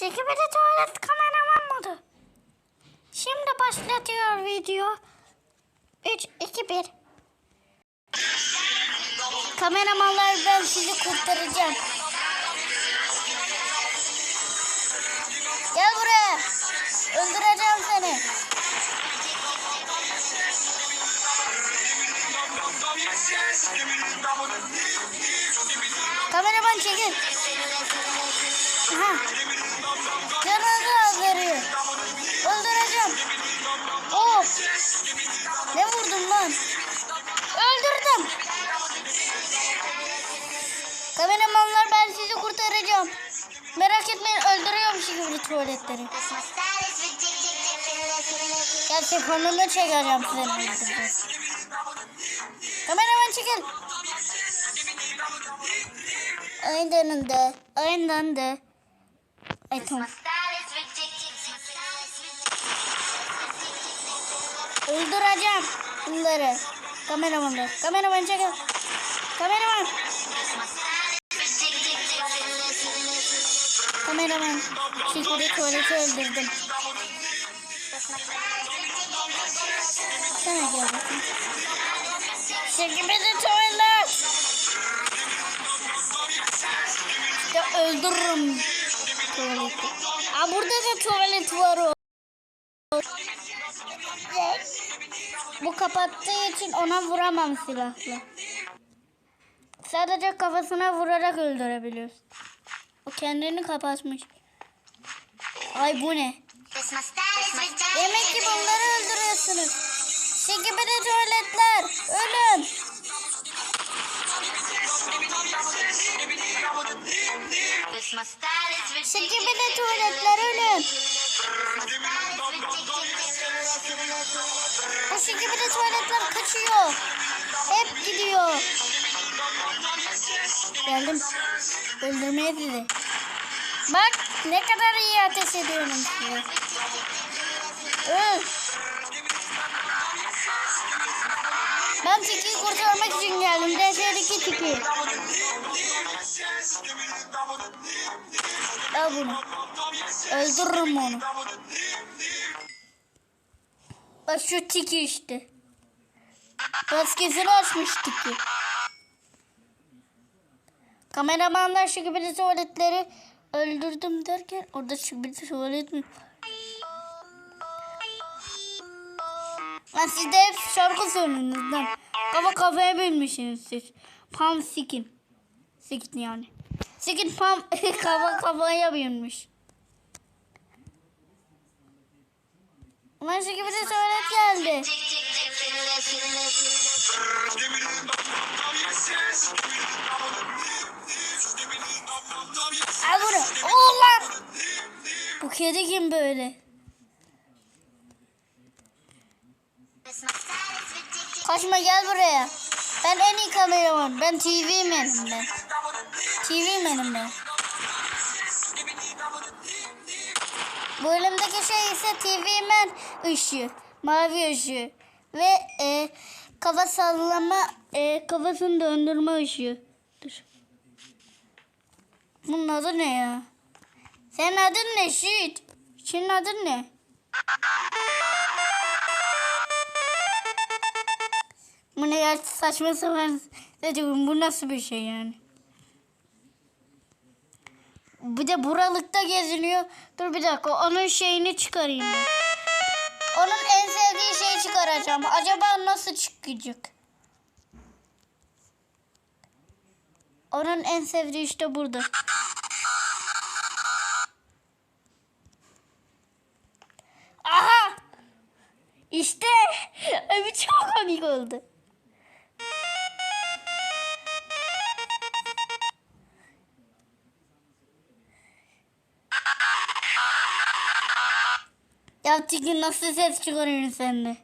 Sikibidi tuvalet kameraman modu. Şimdi başlatıyor video. 3, 2, 1. Kameramanlar ben sizi kurtaracağım. Gel buraya. Öldüreceğim seni. Kameraman çekil. Aha. Canınızı az veriyor. Öldüreceğim. Oh. Ne vurdum lan? Öldürdüm. Kameramanlar ben sizi kurtaracağım. Merak etmeyin öldürüyorum şimdi tuvaletleri. Gel telefonunu çekeceğim öldüreceğim. Kameraman çekil. Aynen de. Aynen de. Ay tamam. Öldüreceğim bunları. Kameramanlar. Kameraman çekil. Kameraman. Kameraman. Şekilde tuvaleti öldürdüm. Sana gel bakayım. Şekilde tuvalet. İşte öldürürüm tuvaleti. Aa burada da tuvalet var o. Bu kapattığı için ona vuramam silahla. Sadece kafasına vurarak öldürebiliyoruz. O kendini kapatmış. Ay bu ne? Demek ki bunları öldürüyorsunuz. Şekibide tuvaletler. Ölün. Şekibide tuvaletler ölün. Bu şekibide tuvaletler kaçıyor. Hep gidiyor. Geldim. Öldürmeye sizi. Bak ne kadar iyi ateş ediyorum size. Ben Tiki'yi kurtarmak için geldim. DS'deki Tiki. Al bunu. Öldürürüm onu. Bak şu Tiki işte. Maskesini açmış Tiki. Kameramanlar şu gibi tuvaletleri öldürdüm derken orada şu bir tuvalet? Lan siz hep şarkı söylüyorsunuz lan. Kafa kafaya binmişsiniz siz. Pam sikin. Sikin yani. Sikin pam kafa kafaya binmiş. Ulan şu gibi de tuvalet geldi. Al bunu. Ulan. Bu kedi kim böyle? Kaçma gel buraya. Ben en iyi kameraman. Ben TV menim ben. TV menim ben. Bu elimdeki şey ise TV men ışığı. Mavi ışığı. Ve e, kafa sallama, e, kafasını döndürme ışığı. Dur. Bunun adı ne ya? Senin adın ne Şit? Senin adın ne? Bu ne ya saçma sapan. Bu nasıl bir şey yani? Bir de buralıkta geziniyor. Dur bir dakika onun şeyini çıkarayım ben. Onun en sevdiği şeyi çıkaracağım. Acaba nasıl çıkacak? Onun en sevdiği işte burada. Aha! İşte öbür çok komik oldu. Ya Tiki nasıl ses çıkarıyorsun sen de?